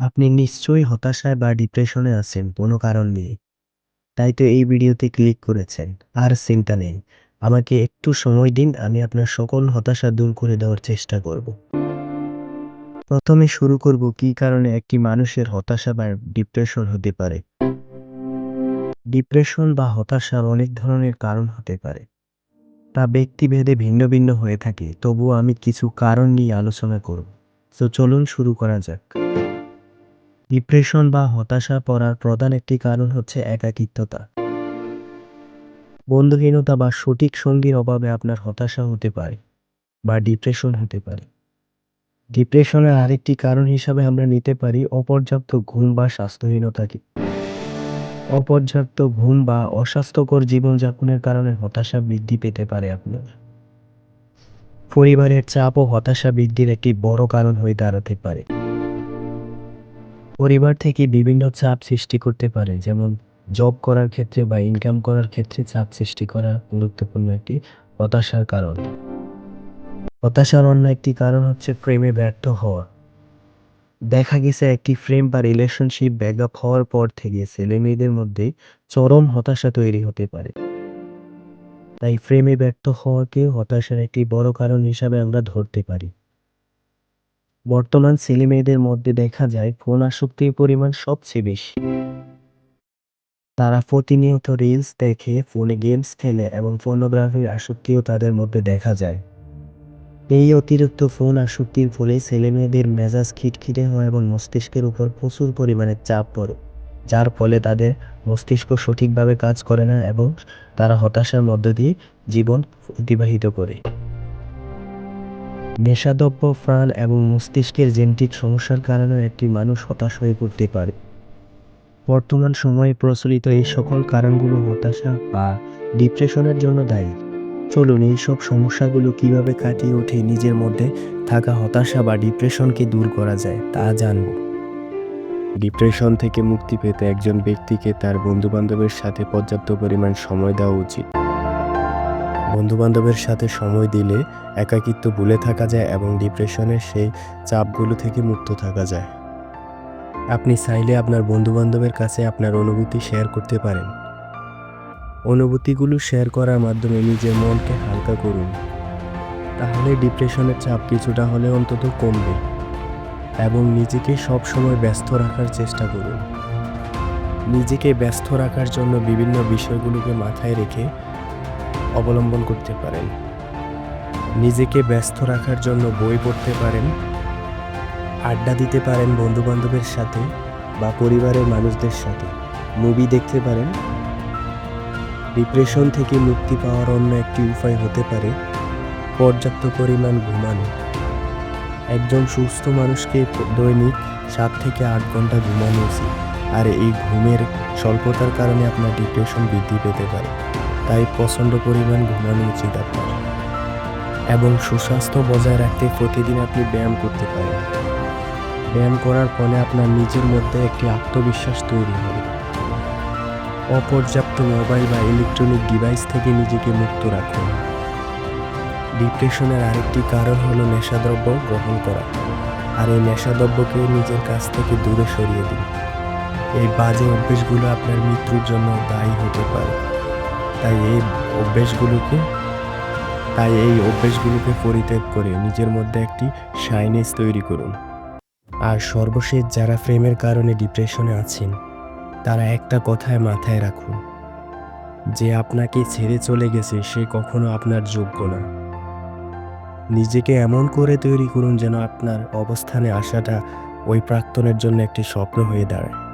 আপনি নিশ্চয়ই হতাশায় বা ডিপ্রেশনে আছেন, কোনো কারণ নেই। তাই তো এই ভিডিওতে ক্লিক করেছেন, আর চিন্তা নেই। আমাকে একটু সময় দিন, আমি আপনার সকল হতাশা দূর করে দেওয়ার চেষ্টা করব। প্রথমে শুরু করব, কি কারণে একটি মানুষের হতাশা বা ডিপ্রেশন হতে পারে? ডিপ্রেশন বা হতাশার অনেক ধরনের কারণ হতে পারে। তা ব্যক্তিভেদে ভিন্ন ভিন্ন হয়ে থাকে, তবুও আমি কিছু কারণ নিয়ে আলোচনা করব। তো চলুন শুরু করা যাক। ডিপ্রেশন বা হতাশা পড়ার প্রধান একটি কারণ হচ্ছে একাকিত্বতা। বন্ধুহীনতা বা সঠিক সঙ্গীর অভাবে আপনার হতাশা হতে পারে বা ডিপ্রেশন হতে পারে। ডিপ্রেশনের আরেকটি কারণ হিসাবে আমরা নিতে পারি অপর্যাপ্ত ঘুম বা স্বাস্থ্যহীনতাকে। অপর্যাপ্ত ঘুম বা অস্বাস্থ্যকর জীবনযাপনের কারণে হতাশা বৃদ্ধি পেতে পারে আপনার। পরিবারের চাপ ও হতাশা বৃদ্ধির একটি বড় কারণ হয়ে দাঁড়াতে পারে। পরিবার থেকে বিভিন্ন চাপ সৃষ্টি করতে পারে, যেমন জব করার ক্ষেত্রে বা ইনকাম করার ক্ষেত্রে চাপ সৃষ্টি করা গুরুত্বপূর্ণ একটি হতাশার কারণ। হতাশার অন্য একটি কারণ হচ্ছে প্রেমে ব্যর্থ হওয়া। দেখা গেছে একটি ফ্রেম বা রিলেশনশিপ ব্যাকআপ হওয়ার পর থেকে ছেলে মেয়েদের মধ্যে চরম হতাশা তৈরি হতে পারে। তাই ফ্রেমে ব্যর্থ হওয়াকে হতাশার একটি বড় কারণ হিসাবে আমরা ধরতে পারি। বর্তমান ছেলেমেয়েদের মধ্যে দেখা যায় ফোন আসক্তির পরিমাণ সবচেয়ে বেশি। তারা প্রতিনিয়ত রিলস দেখে ফোনে গেমস খেলে এবং ফোনোগ্রাফির আসক্তিও তাদের মধ্যে দেখা যায়। এই অতিরিক্ত ফোন আসক্তির ফলে ছেলেমেয়েদের মেজাজ খিটখিটে হয় এবং মস্তিষ্কের উপর প্রচুর পরিমাণে চাপ পড়ে, যার ফলে তাদের মস্তিষ্ক সঠিকভাবে কাজ করে না এবং তারা হতাশার মধ্য দিয়ে জীবন অতিবাহিত করে। নেশাদ্রব্য, প্রাণ এবং মস্তিষ্কের জেনেটিক সমস্যার কারণে একটি মানুষ হতাশ হয়ে পড়তে পারে। বর্তমান সময়ে প্রচলিত এই সকল কারণগুলো হতাশা বা ডিপ্রেশনের জন্য দায়ী। চলুন এইসব সমস্যাগুলো কীভাবে কাটিয়ে উঠে নিজের মধ্যে থাকা হতাশা বা ডিপ্রেশনকে দূর করা যায় তা জানব। ডিপ্রেশন থেকে মুক্তি পেতে একজন ব্যক্তিকে তার বন্ধুবান্ধবের সাথে পর্যাপ্ত পরিমাণ সময় দেওয়া উচিত। বন্ধুবান্ধবের সাথে সময় দিলে একাকিত্ব ভুলে থাকা যায় এবং ডিপ্রেশনের সেই চাপগুলো থেকে মুক্ত থাকা যায়। আপনি চাইলে আপনার বন্ধুবান্ধবের কাছে আপনার অনুভূতি শেয়ার করতে পারেন। অনুভূতিগুলো শেয়ার করার মাধ্যমে নিজের মনকে হালকা করুন। তাহলে ডিপ্রেশনের চাপ কিছুটা হলে অন্তত কমবে এবং নিজেকে সবসময় ব্যস্ত রাখার চেষ্টা করুন। নিজেকে ব্যস্ত রাখার জন্য বিভিন্ন বিষয়গুলোকে মাথায় রেখে অবলম্বন করতে পারেন। নিজেকে ব্যস্ত রাখার জন্য বই পড়তে পারেন, আড্ডা দিতে পারেন বন্ধুবান্ধবের সাথে বা পরিবারের মানুষদের সাথে। মুভি দেখতে পারেন। ডিপ্রেশন থেকে মুক্তি পাওয়ার অন্য একটি উপায় হতে পারে, পর্যাপ্ত পরিমাণ ঘুমানো। একজন সুস্থ মানুষকে দৈনিক সাত থেকে আট ঘণ্টা ঘুমানো উচিত। আর এই ঘুমের স্বল্পতার কারণে আপনার ডিপ্রেশন বৃদ্ধি পেতে পারে। তাই প্রচণ্ড পরিমাণ ঘুমানো উচিত আপনার। এবং সুস্বাস্থ্য বজায় রাখতে প্রতিদিন আপনি ব্যায়াম করতে পারেন। ব্যায়াম করার ফলে আপনার নিজের মধ্যে একটি আত্মবিশ্বাস তৈরি হবে। অপর্যাপ্ত মোবাইল বা ইলেকট্রনিক ডিভাইস থেকে নিজেকে মুক্ত রাখুন। ডিপ্রেশনের আরেকটি কারণ হলো নেশাদ্রব্য গ্রহণ করা। আর এই নেশাদ্রব্যকে নিজের কাছ থেকে দূরে সরিয়ে দিন। এই বাজে অভ্যেসগুলো আপনার মৃত্যুর জন্য দায়ী হতে পারে। তাই এই অভ্যেসগুলোকে, তাই এই অভ্যেসগুলোকে পরিত্যাগ করে নিজের মধ্যে একটি শাইনেস তৈরি করুন। আর সর্বশেষ যারা প্রেমের কারণে ডিপ্রেশনে আছেন, তারা একটা কথায় মাথায় রাখুন, যে আপনাকে ছেড়ে চলে গেছে সে কখনো আপনার যোগ্য না। নিজেকে এমন করে তৈরি করুন যেন আপনার অবস্থানে আসাটা ওই প্রাক্তনের জন্য একটি স্বপ্ন হয়ে দাঁড়ায়।